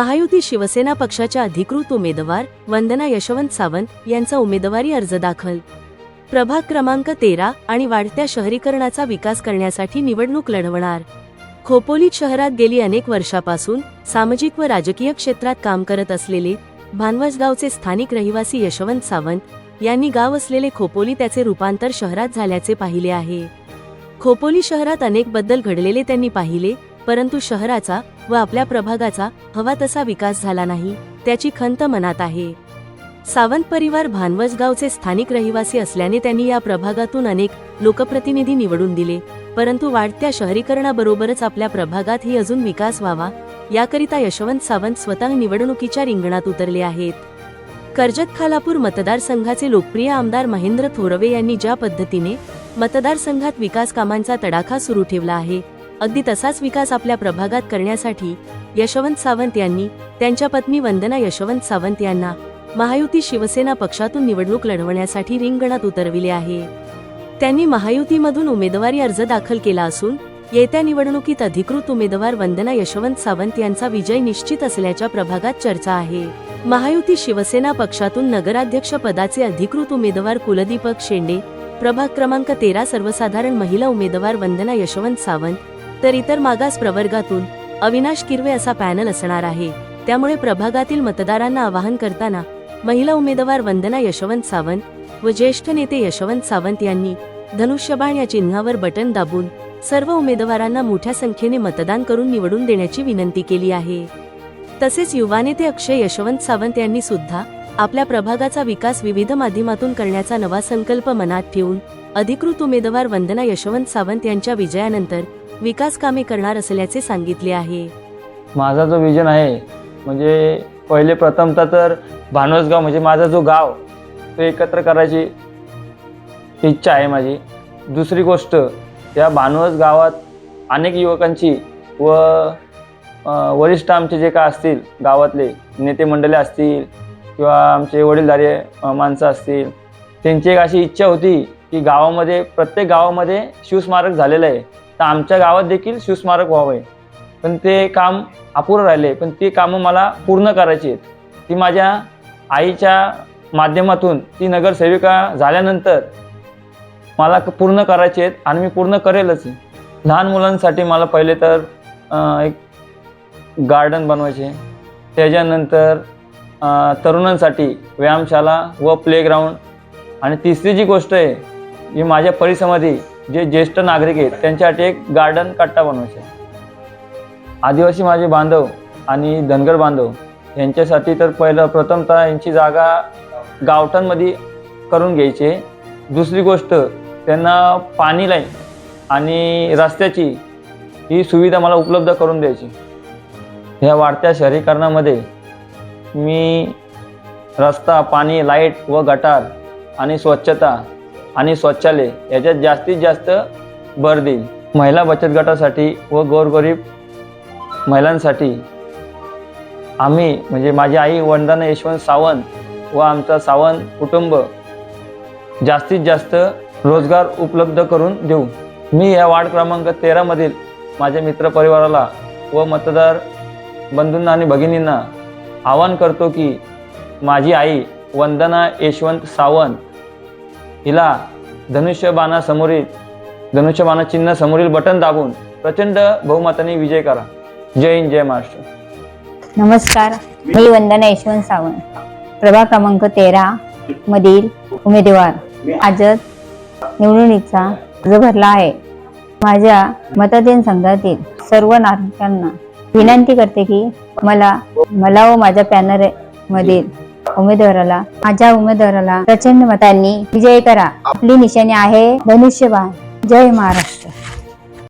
महायुती शिवसेना पक्षाच्या अधिकृत उमेदवार वंदना यशवंत सावंत यांचा उमेदवारी अर्ज दाखल. प्रभाग क्रमांक तेरा आणि वाढत्या शहरीकरणाचा विकास करण्यासाठी निवडणूक लढवणार. खोपोलीत शहरात गेली अनेक वर्षापासून सामाजिक व राजकीय क्षेत्रात काम करत असलेले भानवस गावचे स्थानिक रहिवासी यशवंत सावंत यांनी गाव असलेले खोपोली त्याचे रूपांतर शहरात झाल्याचे पाहिले आहे. खोपोली शहरात अनेक बदल घडलेले त्यांनी पाहिले परंतु शहराचा व आपल्या प्रभागाचा हवा तसा विकास झाला नाही त्याची खंत मनात आहे. सावंत परिवार भानवसगावचे स्थानिक रहिवासी असल्याने त्यांनी या प्रभागातून अनेक लोकप्रतिनिधी निवडून दिले परंतु वाढत्या शहरीकरणाबरोबरच आपल्या प्रभागात ही अजून विकास व्हावा याकरिता यशवंत सावंत स्वतः निवडणुकीच्या रिंगणात उतरले आहेत. कर्जत खालापूर मतदारसंघाचे लोकप्रिय आमदार महेंद्र थोरवे यांनी ज्या पद्धतीने मतदारसंघात विकास कामांचा तडाखा सुरू ठेवला आहे अगदी तसाच विकास आपल्या प्रभागात करण्यासाठी यशवंत सावंत यांनी त्यांच्या पत्नी वंदना यशवंत सावंत यांना महायुती शिवसेना पक्षातून निवडणूक लढवण्यासाठी रिंगणात उतरविले आहे. त्यांनी महायुतीमधून उमेदवारी अर्ज दाखल केला असून येत्या निवडणुकीत अधिकृत उमेदवार वंदना यशवंत सावंत यांचा विजय निश्चित असल्याच्या प्रभागात चर्चा आहे. महायुती शिवसेना पक्षातून नगराध्यक्ष पदाचे अधिकृत उमेदवार कुलदीपक शेंडे प्रभाग क्रमांक तेरा सर्वसाधारण महिला उमेदवार वंदना यशवंत सावंत तर इतर मागास प्रवर्गातून अविनाश किरवे असा पॅनल असणार आहे. त्यामुळे प्रभागातील मतदारांना आवाहन करताना महिला उमेदवार वंदना यशवंत सावंत व ज्येष्ठ नेते यशवंत सावंत यांनी धनुष्यबाण या चिन्हावर बटन दाबून सर्व उमेदवारांना मोठ्या संख्येने मतदान करून निवडून देण्याची विनंती केली आहे. तसेच युवा नेते अक्षय यशवंत सावंत यांनी सुद्धा आपल्या प्रभागाचा विकास विविध माध्यमातून करण्याचा नवा संकल्प मनात ठेवून अधिकृत उमेदवार वंदना यशवंत सावंत यांच्या विजयानंतर विकास कामे करणार असल्याचे सांगितले आहे. माझा जो विजन आहे म्हणजे पहिले प्रथमतः तर भानवसगाव म्हणजे माझा जो गाव तो एकत्र करायची इच्छा आहे माझी. दुसरी गोष्ट या भानवस गावात अनेक युवकांची व वरिष्ठ आमचे जे का असतील गावातले नेते मंडळे असतील किंवा आमचे वडीलधारे माणसं असतील त्यांची एक अशी इच्छा होती की गावामध्ये प्रत्येक गावामध्ये शिवस्मारक झालेलं आहे. तर आमच्या गावात देखील शिवस्मारक व्हावं आहे पण ते काम अपुरं राहिले पण ती कामं मला पूर्ण करायची आहेत. ती माझ्या आईच्या माध्यमातून ती नगरसेविका झाल्यानंतर मला पूर्ण करायची आहेत आणि मी पूर्ण करेलच. लहान मुलांसाठी मला पहिले तर एक गार्डन बनवायचे. त्याच्यानंतर तरुणांसाठी व्यायामशाला व प्लेग्राऊंड आणि तिसरी जी गोष्ट आहे जी माझ्या परिसरामध्ये जे ज्येष्ठ नागरिक आहेत त्यांच्यासाठी एक गार्डन कट्टा बनवायचा आदिवासी माझे बांधव आणि धनगर बांधव यांच्यासाठी तर पहिलं प्रथमतः यांची जागा गावठांमध्ये करून घ्यायची दुसरी गोष्ट त्यांना पाणी लाईन आणि रस्त्याची ही सुविधा मला उपलब्ध करून द्यायची ह्या वाढत्या शहरीकरणामध्ये मी रस्ता पाणी लाइट व गटार आणि स्वच्छता आणि शौचालय याच्यात जास्तीत जास्त भर देईल. महिला बचत गटासाठी व गोरगरीब महिलांसाठी आम्ही म्हणजे माझी आई वंदना यशवंत सावंत व आमचा सावंत कुटुंब जास्तीत जास्त रोजगार उपलब्ध करून देऊ. मी या वार्ड क्रमांक तेरामधील माझ्या मित्रपरिवाराला व मतदार बंधूंना आणि भगिनींना आवाहन करतो की माझी आई वंदना यशवंत सावंत हिला धनुष्यबाणासमोरील धनुष्यबाणा चिन्ह समोरील बटन दाबून प्रचंड बहुमताने विजय करा. जय हिंद जय महाराष्ट्र. नमस्कार. मी वंदना यशवंत सावंत. प्रभाग क्रमांक तेरा मधील उमेदवार आजच निवडणुकीचा अर्ज भरला आहे. माझ्या मतदान संघातील सर्व नागरिकांना विनंती करते की मला मला व माझ्या पॅनर मधील उमेदवाराला माझ्या उमेदवाराला प्रचंड मतांनी विजय करा. आपली निशाणी आहे धनुष्यबाण जय महाराष्ट्र.